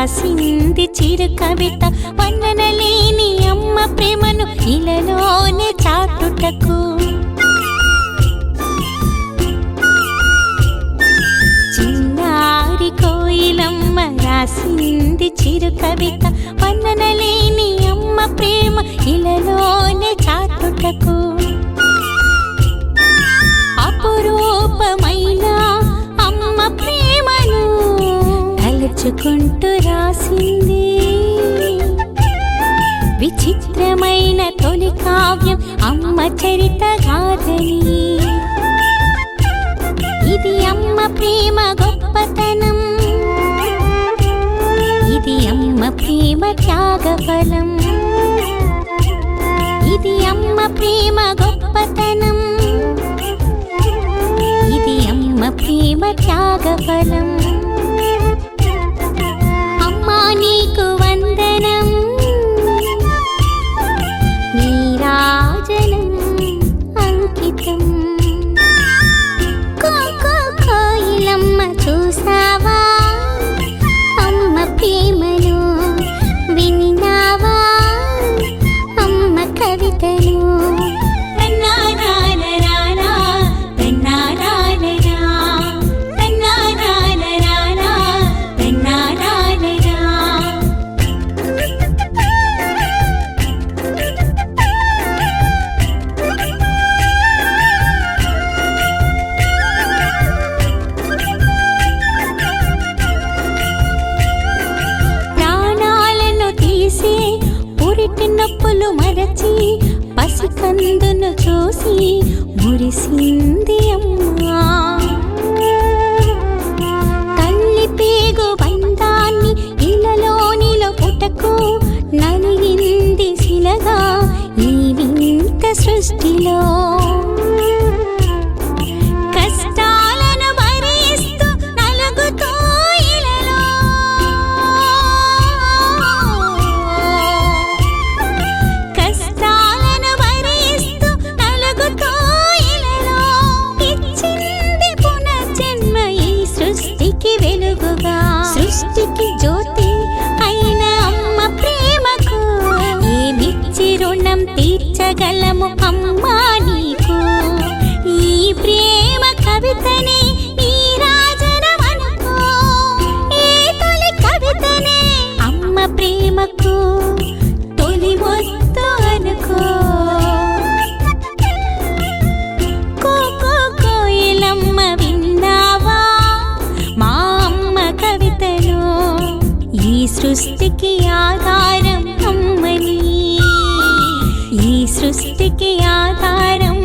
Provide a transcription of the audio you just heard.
రాసింది చిరు కవిత. వర్ణనలేని అమ్మ ప్రేమను ఇలలోనే చాటుటకు. చిన్నారి కోయిలమ్మ రాసింది చిరు కవిత. వర్ణనలేని అమ్మ ప్రేమ ఇలలోనే చాటుటకు. తలుచుకుంటూ రాసింది. విచిత్రమైన తొలి కావ్యం అమ్మ చరిత గాథని ఇది అమ్మ ప్రేమ గొప్పతనం. ఇది అమ్మ ప్రేమ త్యాగఫలం. ఇది అమ్మ ప్రేమ గొప్పతనం. పురిటి నొప్పులు మరచి పసికందును చూసి మురిసింది అమ్మ. తీర్చగలము అమ్మా నీకు. ఈ ప్రేమ కవితనే ఈ రాజనమనుకో ఏ తొలి కవితనే అమ్మ ప్రేమకు తొలి మొత్తు అనుకో. కోకో విన్నావా? మా అమ్మ ఈ సృష్టికి ఆధారం అమ్మని ఈ సృష్టికి ఆధారం